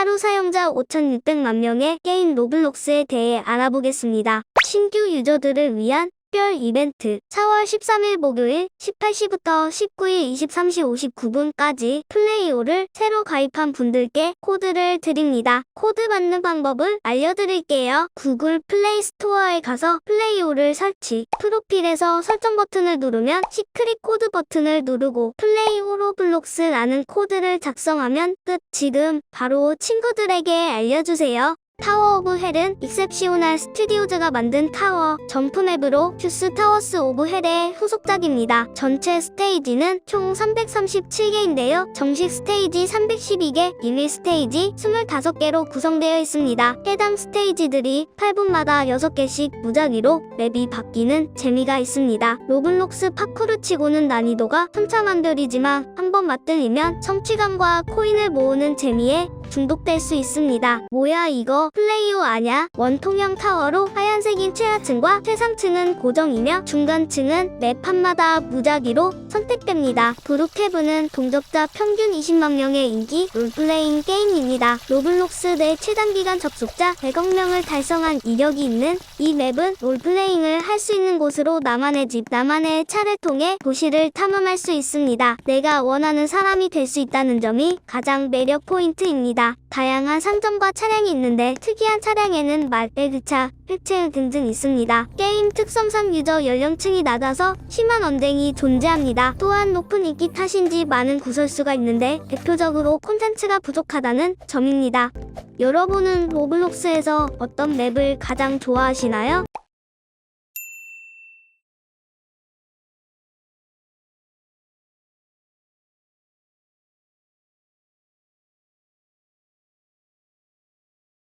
하루 사용자 5,600만 명의 게임 로블록스에 대해 알아보겠습니다. 신규 유저들을 위한 특별 이벤트 4월 13일 목요일 18시부터 19일 23시 59분까지 플레이오를 새로 가입한 분들께 코드를 드립니다. 코드 받는 방법을 알려드릴게요. 구글 플레이 스토어에 가서 플레이오를 설치, 프로필에서 설정 버튼을 누르면 시크릿 코드 버튼을 누르고 플레이오 로블록스라는 코드를 작성하면 끝. 지금 바로 친구들에게 알려주세요. 타워 오브 헬은 익셉시오날 스튜디오즈가 만든 타워 점프맵으로 큐스 타워스 오브 헬의 후속작입니다. 전체 스테이지는 총 337개인데요. 정식 스테이지 312개, 일일 스테이지 25개로 구성되어 있습니다. 해당 스테이지들이 8분마다 6개씩 무작위로 맵이 바뀌는 재미가 있습니다. 로블록스 파쿠르 치고는 난이도가 천차만별이지만 한번 맛들리면 성취감과 코인을 모으는 재미에 중독될 수 있습니다. 뭐야 이거 플레이오 아냐? 원통형 타워로 하얀색인 최하층과 최상층은 고정이며 중간층은 맵 판마다 무작위로 선택됩니다. 브루케브는 동접자 평균 20만 명의 인기 롤플레잉 게임입니다. 로블록스 내 최단 기간 접속자 100억 명을 달성한 이력이 있는 이 맵은 롤플레잉을 할 수 있는 곳으로 나만의 집, 나만의 차를 통해 도시를 탐험할 수 있습니다. 내가 원하는 사람이 될 수 있다는 점이 가장 매력 포인트입니다. 다양한 상점과 차량이 있는데 특이한 차량에는 말, 배그차, 휠체어 등등 있습니다. 게임 특성상 유저 연령층이 낮아서 심한 언쟁이 존재합니다. 또한 높은 인기 탓인지 많은 구설수가 있는데 대표적으로 콘텐츠가 부족하다는 점입니다. 여러분은 로블록스에서 어떤 맵을 가장 좋아하시나요?